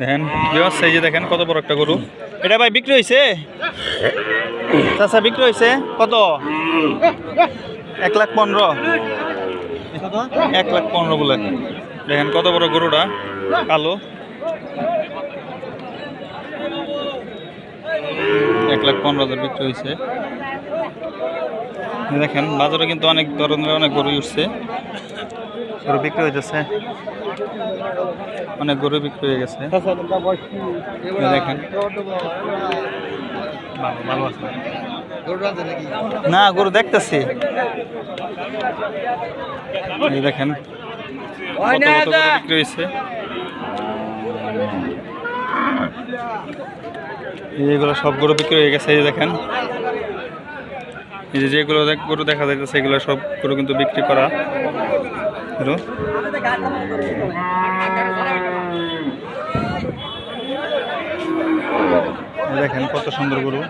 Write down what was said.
দেখেন বিবাস এই দেখেন কত বড় একটা গরু। এটা ভাই বিক্রি হয়েছে চাচা, বিক্রি হয়েছে কত? এক লাখ পনেরো। এক লাখ পনেরো বলে। দেখেন কত বড় গরুটা, কালো। এক লাখ পনেরো হাজার বিক্রি হয়েছে দেখেন, বাজারে কিন্তু অনেক ধরনের অনেক গরু উঠছে। গরু বিক্রি হয়ে যাচ্ছে অনেক গরু বিক্রি হয়ে গেছে। দেখেন। ভালো ভালো আছে। না গরু দেখতেছি। এই দেখেন বিক্রি হয়েছে। এইগুলো সব গরু বিক্রি হয়ে গেছে এই দেখেন। এই যে যেগুলো দেখ- গরু দেখা যাইতেছে এগুলো সব গরু কিন্তু বিক্রি করা। দেখেন কত সুন্দর গরু।